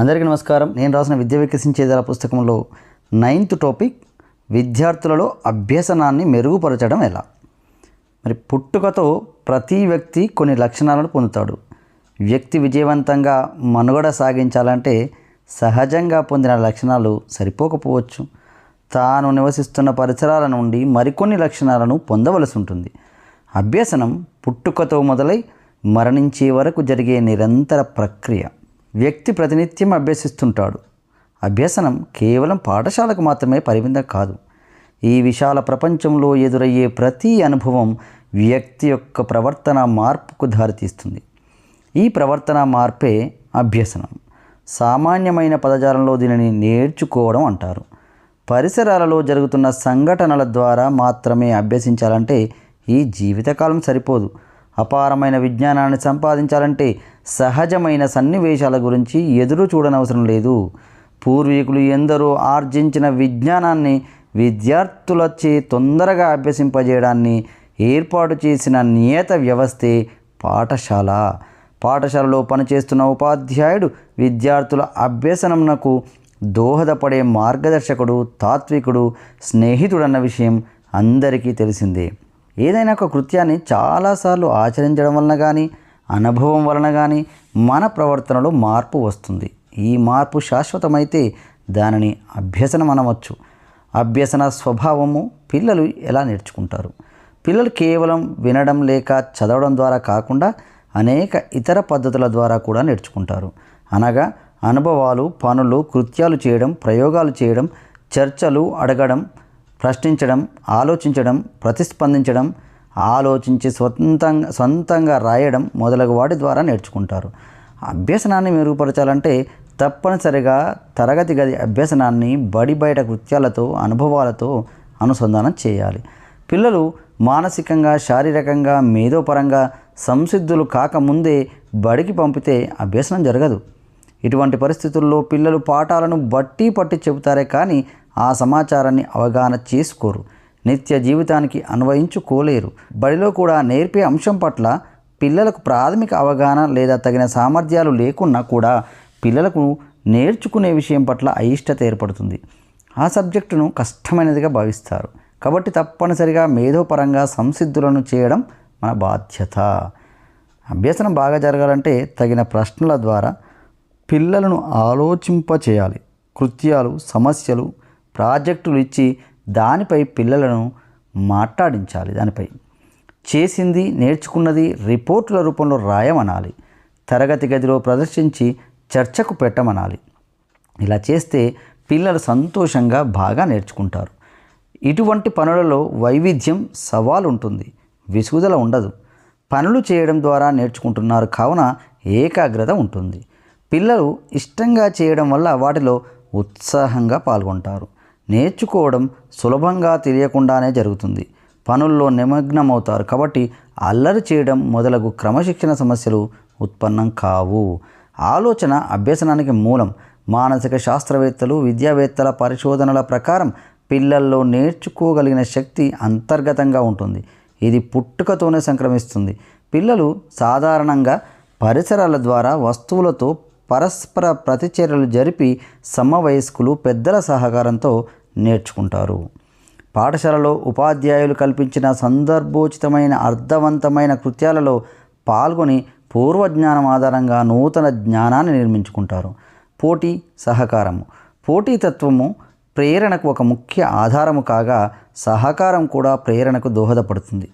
అందరికీ నమస్కారం. నేను రాసిన విద్య వికసించేదల పుస్తకంలో నైన్త్ టాపిక్ విద్యార్థులలో అభ్యసనాన్ని మెరుగుపరచడం ఎలా? మరి పుట్టుకతో ప్రతి వ్యక్తి కొన్ని లక్షణాలను పొందుతాడు. వ్యక్తి విజయవంతంగా మనుగడ సాగించాలంటే సహజంగా పొందిన లక్షణాలు సరిపోకపోవచ్చు. తాను నివసిస్తున్న పరిసరాల నుండి మరికొన్ని లక్షణాలను పొందవలసి ఉంటుంది. అభ్యసనం పుట్టుకతో మొదలై మరణించే వరకు జరిగే నిరంతర ప్రక్రియ. వ్యక్తి ప్రతినిత్యం అభ్యసిస్తుంటాడు. అభ్యసనం కేవలం పాఠశాలకు మాత్రమే పరిమితం కాదు. ఈ విశాల ప్రపంచంలో ఎదురయ్యే ప్రతి అనుభవం వ్యక్తి యొక్క ప్రవర్తన మార్పుకు దారితీస్తుంది. ఈ ప్రవర్తన మార్పే అభ్యసనం. సామాన్యమైన పదజాలంలో దీనిని నేర్చుకోవడం అంటారు. పరిసరాలలో జరుగుతున్న సంఘటనల ద్వారా మాత్రమే అభ్యసించాలంటే ఈ జీవితకాలం సరిపోదు. అపారమైన విజ్ఞానాన్ని సంపాదించాలంటే సహజమైన సన్నివేశాల గురించి ఎదురు చూడనవసరం లేదు. పూర్వీకులు ఎందరో ఆర్జించిన విజ్ఞానాన్ని విద్యార్థులచే తొందరగా అభ్యసింపజేయడాన్ని ఏర్పాటు చేసిన నియత వ్యవస్థే పాఠశాల. పాఠశాలలో పనిచేస్తున్న ఉపాధ్యాయుడు విద్యార్థుల అభ్యసనంకు దోహదపడే మార్గదర్శకుడు తాత్వికుడు స్నేహితుడన్న విషయం అందరికీ తెలిసిందే. ఏదైనా ఒక కృత్యాన్ని చాలాసార్లు ఆచరించడం వలన కానీ అనుభవం వలన కానీ మన ప్రవర్తనలో మార్పు వస్తుంది. ఈ మార్పు శాశ్వతమైతే దానిని అభ్యసనం అనవచ్చు. అభ్యసన స్వభావము పిల్లలు ఎలా నేర్చుకుంటారు? పిల్లలు కేవలం వినడం లేక చదవడం ద్వారా కాకుండా అనేక ఇతర పద్ధతుల ద్వారా కూడా నేర్చుకుంటారు. అనగా అనుభవాలు పనులు కృత్యాలు చేయడం ప్రయోగాలు చేయడం చర్చలు అడగడం ప్రశ్నించడం ఆలోచించడం ప్రతిస్పందించడం ఆలోచించి స్వంతంగా సొంతంగా రాయడం మొదలగు వాటి ద్వారా నేర్చుకుంటారు. అభ్యసనాన్ని మెరుగుపరచాలంటే తప్పనిసరిగా తరగతి గది అభ్యసనాన్ని బడి బయట కృత్యాలతో అనుభవాలతో అనుసంధానం చేయాలి. పిల్లలు మానసికంగా శారీరకంగా మేధోపరంగా సంసిద్ధులు కాకముందే బడికి పంపితే అభ్యసనం జరగదు. ఇటువంటి పరిస్థితుల్లో పిల్లలు పాఠాలను బట్టి పట్టి చెబుతారే కానీ ఆ సమాచారాన్ని అవగాహన చేసుకోరు. నిత్య జీవితానికి అన్వయించుకోలేరు బడిలో కూడా నేర్పే అంశం పట్ల పిల్లలకు ప్రాథమిక అవగాహన లేదా తగిన సామర్థ్యాలు లేకున్నా కూడా పిల్లలకు నేర్చుకునే విషయం పట్ల అయిష్టత ఏర్పడుతుంది. ఆ సబ్జెక్టును కష్టమైనదిగా భావిస్తారు. కాబట్టి తప్పనిసరిగా మేధోపరంగా సంసిద్ధులను చేయడం మన బాధ్యత. అభ్యసనం బాగా జరగాలంటే తగిన ప్రశ్నల ద్వారా పిల్లలను ఆలోచింపచేయాలి. కృత్యాలు సమస్యలు ప్రాజెక్టులు ఇచ్చి దానిపై పిల్లలను మాట్లాడించాలి దానిపై. చేసింది నేర్చుకున్నది రిపోర్టుల రూపంలో రాయమనాలి. తరగతి గదిలో ప్రదర్శించి చర్చకు పెట్టమనాలి. ఇలా చేస్తే పిల్లలు సంతోషంగా బాగా నేర్చుకుంటారు. ఇటువంటి పనులలో వైవిధ్యం సవాలు ఉంటుంది విసుగుదల ఉండదు. పనులు చేయడం ద్వారా నేర్చుకుంటున్నారు కావున ఏకాగ్రత ఉంటుంది. పిల్లలు ఇష్టంగా చేయడం వల్ల వాటిలో ఉత్సాహంగా పాల్గొంటారు. నేర్చుకోవడం సులభంగా తెలియకుండానే జరుగుతుంది. పనుల్లో నిమగ్నమవుతారు కాబట్టి అల్లరి చేయడం మొదలగు క్రమశిక్షణ సమస్యలు ఉత్పన్నం కావు. ఆలోచన అభ్యసనానికి మూలం. మానసిక శాస్త్రవేత్తలు విద్యావేత్తల పరిశోధనల ప్రకారం పిల్లల్లో నేర్చుకోగలిగిన శక్తి అంతర్గతంగా ఉంటుంది. ఇది పుట్టుకతోనే సంక్రమిస్తుంది. పిల్లలు సాధారణంగా పరిసరాల ద్వారా వస్తువులతో పరస్పర ప్రతిచర్యలు జరిపి సమవయస్కులు పెద్దల సహకారంతో నేర్చుకుంటారు. పాఠశాలలో ఉపాధ్యాయులు కల్పించిన సందర్భోచితమైన అర్థవంతమైన కృత్యాలలో పాల్గొని పూర్వజ్ఞానం ఆధారంగా నూతన జ్ఞానాన్ని నిర్మించుకుంటారు. పోటీ సహకారము. పోటీతత్వము ప్రేరణకు ఒక ముఖ్య ఆధారము కాగా సహకారం కూడా ప్రేరణకు దోహదపడుతుంది.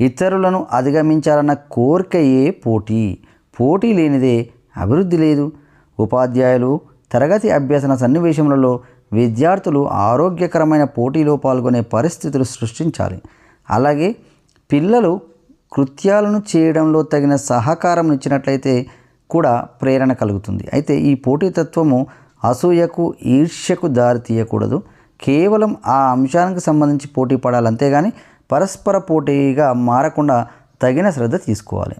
ఇతరులను అధిగమించాలన్న కోరికయే పోటీ. పోటీ లేనిదే అభివృద్ధి లేదు. ఉపాధ్యాయులు తరగతి అభ్యసన సన్నివేశములలో విద్యార్థులు ఆరోగ్యకరమైన పోటీలో పాల్గొనే పరిస్థితులు సృష్టించాలి. అలాగే పిల్లలు కృత్యాలను చేయడంలో తగిన సహకారం ఇచ్చినట్లయితే కూడా ప్రేరణ కలుగుతుంది. అయితే ఈ పోటీతత్వము అసూయకు ఈర్ష్యకు దారి తీయకూడదు. కేవలం ఆ అంశానికి సంబంధించి పోటీ పడాలి. అంతేగాని పరస్పర పోటీగా మారకుండా తగిన శ్రద్ధ తీసుకోవాలి.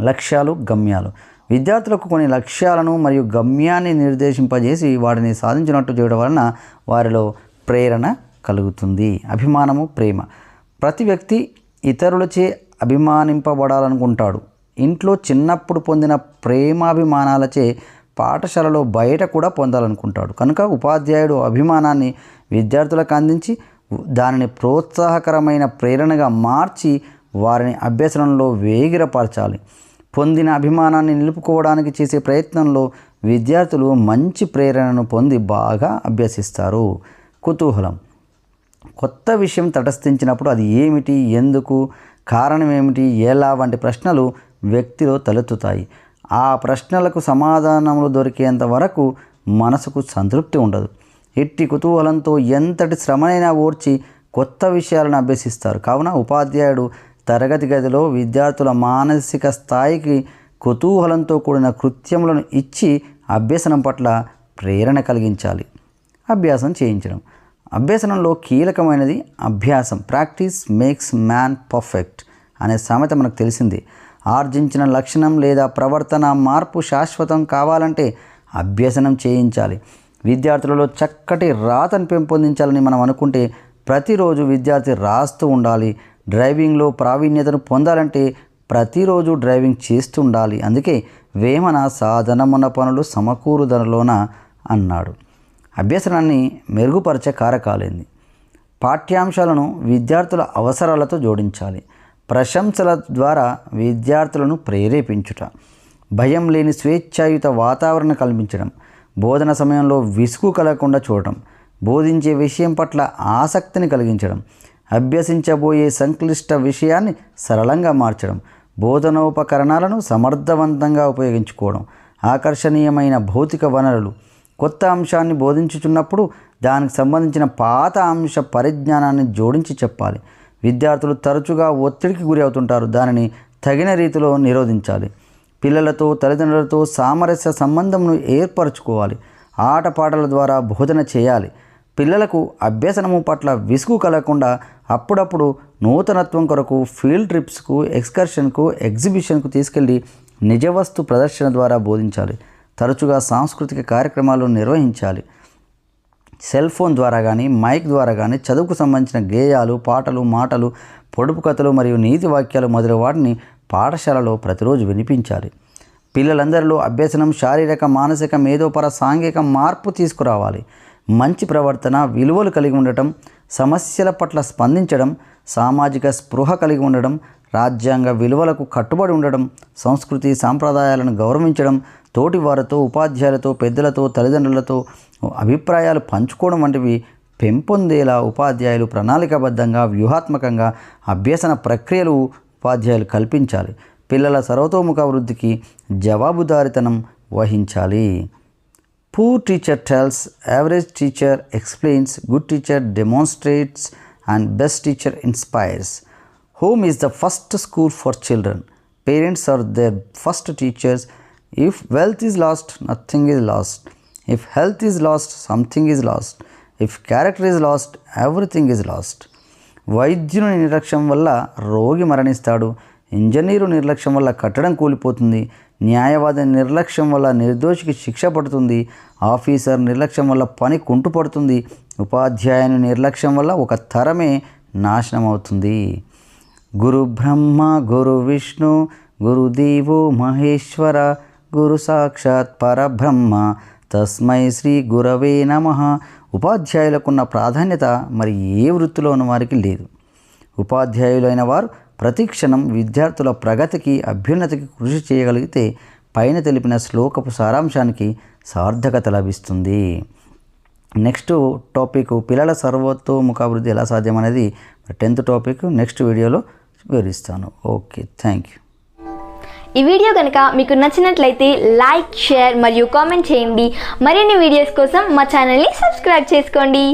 లక్ష్యాలు గమ్యాలు. విద్యార్థులకు కొన్ని లక్ష్యాలను మరియు గమ్యాన్ని నిర్దేశింపజేసి వాటిని సాధించినట్టు చేయడం వలన వారిలో ప్రేరణ కలుగుతుంది. అభిమానము ప్రేమ. ప్రతి వ్యక్తి ఇతరులచే అభిమానింపబడాలనుకుంటాడు. ఇంట్లో చిన్నప్పుడు పొందిన ప్రేమాభిమానాలచే పాఠశాలలో బయట కూడా పొందాలనుకుంటాడు. కనుక ఉపాధ్యాయుడు అభిమానాన్ని విద్యార్థులకు అందించి దానిని ప్రోత్సాహకరమైన ప్రేరణగా మార్చి వారిని అభ్యసనంలో వేగిరపరచాలి. పొందిన అభిమానాన్ని నిలుపుకోవడానికి చేసే ప్రయత్నంలో విద్యార్థులు మంచి ప్రేరణను పొంది బాగా అభ్యసిస్తారు. కుతూహలం. కొత్త విషయం తటస్థించినప్పుడు అది ఏమిటి? ఎందుకు? కారణం ఏమిటి? ఎలా? వంటి ప్రశ్నలు వ్యక్తిలో తలెత్తుతాయి. ఆ ప్రశ్నలకు సమాధానములు దొరికేంత వరకు మనసుకు సంతృప్తి ఉండదు. ఎట్టి కుతూహలంతో ఎంతటి శ్రమనైనా ఓర్చి కొత్త విషయాలను అభ్యసిస్తారు. కావున ఉపాధ్యాయుడు తరగతి గదిలో విద్యార్థుల మానసిక స్థాయికి కుతూహలంతో కూడిన కృత్యములను ఇచ్చి అభ్యసనం పట్ల ప్రేరణ కలిగించాలి. అభ్యాసం చేయించడం. అభ్యసనంలో కీలకమైనది అభ్యాసం. ప్రాక్టీస్ మేక్స్ మ్యాన్ పర్ఫెక్ట్ అనే సామెత మనకు తెలిసింది. ఆర్జించిన లక్షణం లేదా ప్రవర్తన మార్పు శాశ్వతం కావాలంటే అభ్యసనం చేయించాలి. విద్యార్థులలో చక్కటి రాతను పెంపొందించాలని మనం అనుకుంటే ప్రతిరోజు విద్యార్థి రాస్తూ ఉండాలి. డ్రైవింగ్లో ప్రావీణ్యతను పొందాలంటే ప్రతిరోజు డ్రైవింగ్ చేస్తుండాలి. అందుకే వేమన సాధనమున పనులు సమకూరుదనలోన అన్నాడు. అభ్యసనాన్ని మెరుగుపరిచే కారకాలేంది. పాఠ్యాంశాలను విద్యార్థుల అవసరాలతో జోడించాలి. ప్రశంసల ద్వారా విద్యార్థులను ప్రేరేపించుట. భయం లేని స్వేచ్ఛాయుత వాతావరణం కల్పించడం. బోధన సమయంలో విసుగు కలగకుండా చూడటం. బోధించే విషయం పట్ల ఆసక్తిని కలిగించడం. అభ్యసించబోయే సంక్లిష్ట విషయాన్ని సరళంగా మార్చడం బోధనోపకరణాలను సమర్థవంతంగా ఉపయోగించుకోవడం ఆకర్షణీయమైన భౌతిక వనరులు కొత్త అంశాన్ని బోధించుచున్నప్పుడు దానికి సంబంధించిన పాత అంశ పరిజ్ఞానాన్ని జోడించి చెప్పాలి. విద్యార్థులు తరచుగా ఒత్తిడికి గురి అవుతుంటారు దానిని తగిన రీతిలో నిరోధించాలి. పిల్లలతో తల్లిదండ్రులతో సామరస్య సంబంధంను ఏర్పరచుకోవాలి. ఆటపాటల ద్వారా బోధన చేయాలి. పిల్లలకు అభ్యసనము పట్ల విసుగు కలగకుండా అప్పుడప్పుడు నూతనత్వం కొరకు ఫీల్డ్ ట్రిప్స్కు ఎక్స్కర్షన్కు ఎగ్జిబిషన్కు తీసుకెళ్ళి నిజవస్తు ప్రదర్శన ద్వారా బోధించాలి. తరచుగా సాంస్కృతిక కార్యక్రమాలు నిర్వహించాలి. సెల్ ఫోన్ ద్వారా కానీ మైక్ ద్వారా కానీ చదువుకు సంబంధించిన గేయాలు పాటలు మాటలు పొడుపు కథలు మరియు నీతి వాక్యాలు మొదలైన వాటిని పాఠశాలలో ప్రతిరోజు వినిపించాలి. పిల్లలందరిలో అభ్యసనం శారీరక మానసిక మేధోపర సాంఘిక మార్పు తీసుకురావాలి. మంచి ప్రవర్తన విలువలు కలిగి ఉండటం సమస్యల పట్ల స్పందించడం సామాజిక స్పృహ కలిగి ఉండడం రాజ్యాంగ విలువలకు కట్టుబడి ఉండడం సంస్కృతి సాంప్రదాయాలను గౌరవించడం తోటి వారితో ఉపాధ్యాయులతో పెద్దలతో తల్లిదండ్రులతో అభిప్రాయాలు పంచుకోవడం వంటివి పెంపొందేలా ఉపాధ్యాయులు ప్రణాళికాబద్ధంగా వ్యూహాత్మకంగా అభ్యసన ప్రక్రియలు ఉపాధ్యాయులు కల్పించాలి. పిల్లల సర్వతోముఖ వృద్ధికి జవాబుదారితనం వహించాలి. Poor teacher tells average teacher explains good teacher demonstrates and best teacher inspires home is the first school for children parents are their first teachers if wealth is lost nothing is lost if health is lost something is lost if character is lost everything is lost వైద్యుని నిర్లక్ష్యం వల్ల రోగి మరణిస్తాడు engineer నిర్లక్ష్యం వల్ల కట్టడం కూలిపోతుంది న్యాయవాది నిర్లక్ష్యం వల్ల నిర్దోషికి శిక్ష పడుతుంది ఆఫీసర్ నిర్లక్ష్యం వల్ల పని కుంటుపడుతుంది ఉపాధ్యాయుని నిర్లక్ష్యం వల్ల ఒక తరమే నాశనం అవుతుంది గురు బ్రహ్మ గురు విష్ణు గురుదేవో మహేశ్వర గురు సాక్షాత్ పరబ్రహ్మ తస్మై శ్రీ గురవే నమ. ఉపాధ్యాయులకున్న ప్రాధాన్యత మరి ఏ వృత్తిలో ఉన్న వారికి లేదు. ఉపాధ్యాయులైన వారు ప్రతిక్షణం విద్యార్థుల ప్రగతికి అభ్యున్నతికి కృషి చేయగలిగితే పైన తెలిపిన శ్లోకపు సారాంశానికి సార్థకత లభిస్తుంది. నెక్స్ట్ టాపిక్ పిల్లల సర్వతోముఖాభివృద్ధి ఎలా సాధ్యం అనేది టెన్త్ టాపిక్. నెక్స్ట్ వీడియోలో వివరిస్తాను. Okay thank you. ఈ వీడియో కనుక మీకు నచ్చినట్లయితే లైక్ షేర్ మరియు కామెంట్ చేయండి. మరిన్ని వీడియోస్ కోసం మా ఛానల్ని సబ్స్క్రైబ్ చేసుకోండి.